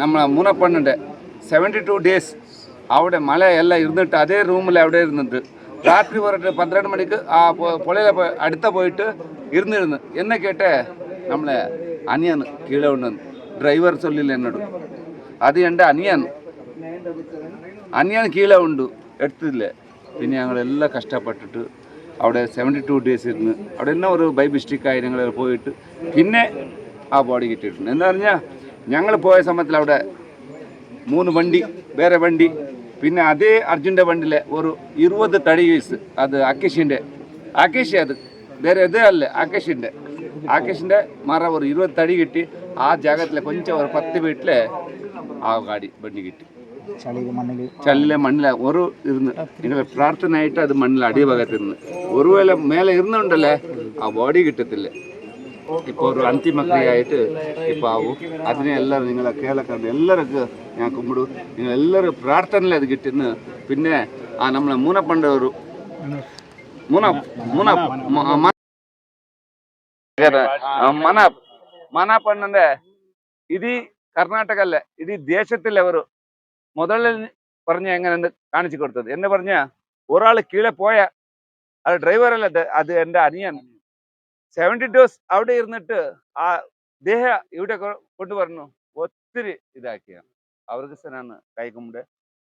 നമ്മളെ മൂന്നപ്പണ്ണിന്റെ seventy two days അവിടെ മല എല്ലാം ഇരുന്നിട്ട് അതേ റൂമിൽ അവിടെ ഇരുന്നിട്ട് രാത്രി പറഞ്ഞിട്ട് പന്ത്രണ്ട് മണിക്ക് ആ പുഴയിലെ അടുത്ത പോയിട്ട് ഇരുന്നിരുന്നു. എന്നെ കേട്ടേ നമ്മളെ അനിയൻ കീഴെ ഉണ്ടെന്ന് ഡ്രൈവർ ചൊല്ലില്ല എന്നോട്. അത് എന്റെ അനിയൻ. അനിയൻ കീഴെ ഉണ്ട് എടുത്തില്ല. പിന്നെ ഞങ്ങളെല്ലാം കഷ്ടപ്പെട്ടിട്ട് അവിടെ സെവന്റി ടു ഡേയ്സ് ഇരുന്ന്. അവിടെ തന്നെ ഒരു ബൈ മിസ്റ്റേക്കായി ഞങ്ങൾ പോയിട്ട് പിന്നെ ആ ബോഡി കിട്ടിയിട്ടുണ്ട്. എന്ന് പറഞ്ഞാൽ ഞങ്ങൾ പോയ സമയത്തിൽ അവിടെ മൂന്ന് വണ്ടി വേറെ വണ്ടി പിന്നെ അതേ അർജുന്റെ വണ്ടിയിലെ ഒരു ഇരുപത് തടി വീസ് അത് അക്കേഷിന്റെ അക്കേഷ് അത് വേറെ ഇതേ അല്ല അക്കേഷിന്റെ അക്കേഷിന്റെ മറ ഒരു ഇരുപത് തടി കിട്ടി ആ ജാഗത്തിലെ കൊഞ്ച ഒരു പത്ത് വീട്ടിലെ ആ കാടി വണ്ടി കിട്ടി. ചളിയിലെ മണ്ണില. ഒരു ഇരുന്ന് എനിക്ക് പ്രാർത്ഥനയായിട്ട് അത് മണ്ണിൽ അടിഭാഗത്തിരുന്ന് ഒരുവേളെ മേലെ ഇരുന്നുണ്ടല്ലേ ആ ബോഡി കിട്ടത്തില്ലേ. ಇಪ್ಪ ಅವರು ಅಂತಿಮ ಕ್ರಿಯೆ ಆಯಿತು ಇಪ್ಪ ಅವು ಅದನ್ನೇ ಎಲ್ಲರೂ ನಿಂಗಳ ಕೇಳಕ್ಕಂಡು ಎಲ್ಲರಿಗೂ ഞാൻ കുമ്പിടു നിങ്ങളെല്ലാവരും പ്രാർത്ഥനയിൽ അത് കിട്ടുന്നു പിന്നെ ആ നമ്മളെ മൂനപ്പണ്ട ഒരു മൂന മൂന മന മനാപ്പണ്ണന്റെ ഇതി കർണാടകല്ല ഇതി ദേശത്തിലെ ഒരു മുതലിൽ പറഞ്ഞ എങ്ങനെ കാണിച്ചു കൊടുത്തത് എന്ന് പറഞ്ഞ ഒരാൾ കീഴെ പോയ അത് ഡ്രൈവറല്ല അത് എൻ്റെ അനിയൻ സെവന്റി ഡോസ് അവിടെ ഇരുന്നിട്ട് ആ ദേഹ ഇവിടെ കൊണ്ടുവരുന്നു. ഒത്തിരി ഇതാക്കിയാണ് അവർക്ക് ഞാൻ കൈകുമ്പിട്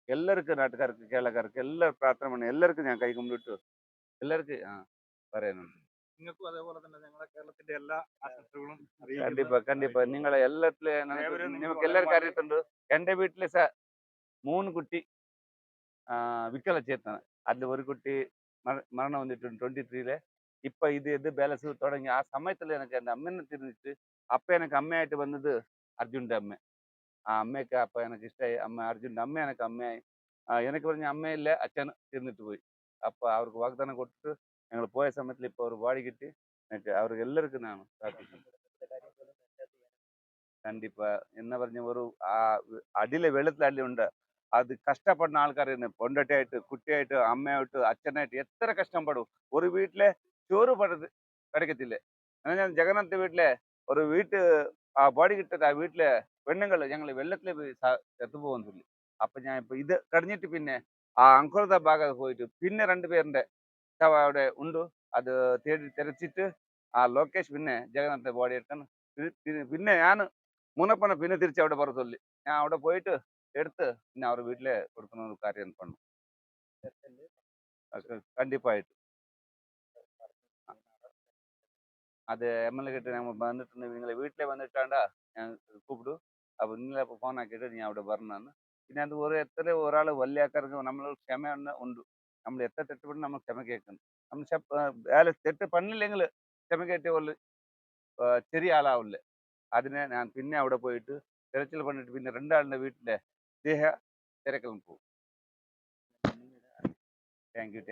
എല്ലാവർക്കും നാട്ടുകാർക്ക് കേരളക്കാർക്ക് എല്ലാവർക്കും പ്രാർത്ഥന പണി എല്ലാവർക്കും ഞാൻ കൈകുമ്പിട്ടു എല്ലാവർക്കും ആ പറയുന്നുണ്ട് അതേപോലെ തന്നെ എല്ലാ നിങ്ങളെ എല്ലാത്തിലും നിങ്ങൾക്ക് എല്ലാവർക്കും അറിയത്തുണ്ട്. എന്റെ വീട്ടിലെ മൂന്ന് കുട്ടി വിക്കല ചേർത്താണ് അതിൽ ഒരു കുട്ടി മരണം വന്നിട്ടുണ്ട്. ട്വന്റി ത്രീയിലെ ഇത് ഇത് ബാലൻസ് തുടങ്ങി ആ സമയത്തിൽ എനിക്ക് എന്റെ അമ്മേനെ തിരിഞ്ഞിട്ട് അപ്പ എനിക്ക് അമ്മയായിട്ട് വന്നത് അർജുന്റെ അമ്മ ആ അമ്മയൊക്കെ അപ്പ എനിക്ക് ഇഷ്ടമായി അമ്മ അർജുന്റെ അമ്മ എനിക്ക് അമ്മയായി ആ, എനിക്ക് പറഞ്ഞ അമ്മയില്ല അച്ഛൻ തിന്നിട്ട് പോയി അപ്പോൾ അവർക്ക് വാഗ്ദാനം കൊടുത്തിട്ട് ഞങ്ങൾ പോയ സമയത്തിൽ ഇപ്പോൾ ഒരു ബാഡി കിട്ടി എനിക്ക് അവർക്ക് എല്ലാവർക്കും ഞാൻ പ്രാർത്ഥിക്കുന്നു കണ്ടിപ്പാ എന്ന് പറഞ്ഞ ഒരു ആ അടിയിലെ വെള്ളത്തിൽ അടി ഉണ്ട് അത് കഷ്ടപ്പെടുന്ന ആൾക്കാർ പൊണ്ടട്ടിയായിട്ട് കുട്ടിയായിട്ട് അമ്മയായിട്ട് അച്ഛനായിട്ട് എത്ര കഷ്ടപ്പെടും ഒരു വീട്ടിലെ ചോറ് പടത് കിടക്കത്തില്ലേ എന്നാൽ ഞാൻ ജഗന്നാഥ് വീട്ടിലെ ഒരു വീട്ട് ആ ബോഡി കിട്ടിട്ട് ആ വീട്ടിലെ പെണ്ണുങ്ങൾ ഞങ്ങൾ വെള്ളത്തിൽ പോയി ചത്തുപോകുന്ന ചൊല്ലി. അപ്പം ഞാൻ ഇപ്പം ഇത് കഴിഞ്ഞിട്ട് പിന്നെ ആ അങ്കുറത ഭാഗത്ത് പോയിട്ട് പിന്നെ രണ്ടുപേരുടെ ശവ അവിടെ ഉണ്ട്. അത് തേടി തിരച്ചിട്ട് ആ ലോകേഷ് പിന്നെ ജഗന്നാഥ് ബോഡി എടുക്കണം പിന്നെ ഞാൻ മൂന്നപ്പണ പിന്നെ തിരിച്ച് അവിടെ പറ ചൊല്ലി. ഞാൻ അവിടെ പോയിട്ട് എടുത്ത് പിന്നെ അവർ വീട്ടിലെ കൊടുക്കുന്ന ഒരു കാര്യം പണു കണ്ടിപ്പായിട്ട്. அது எம்எல்ஏ கிட்ட நம்ம வந்துட்டு இவங்களை வீட்டிலே வந்துட்டாண்டா ഞാൻ കൂപ്പിടും അപ്പോൾ ഇന്നലെ ഫോൺ ആക്കിയിട്ട് ഞാൻ അവിടെ വരണമാണ് പിന്നെ അത് ഒരു എത്ര ഒരാൾ വലിയ ആൾക്കാർക്ക് നമ്മൾ ക്ഷമ ഉണ്ട്- ഉണ്ട് നമ്മൾ എത്ര തെറ്റുപെട്ട് നമ്മൾ ക്ഷമ കേൾക്കണം നമ്മൾ വേല തെറ്റ് പണില്ലെങ്കിൽ ക്ഷമ കേട്ടിയ പോലെ ചെറിയ ആളാവില്ല അതിനെ ഞാൻ പിന്നെ അവിടെ പോയിട്ട് തിരച്ചിൽ പണിട്ട് പിന്നെ രണ്ടാളിൻ്റെ വീട്ടിലെ ദേഹ തിരക്കലും പോകും താങ്ക് യു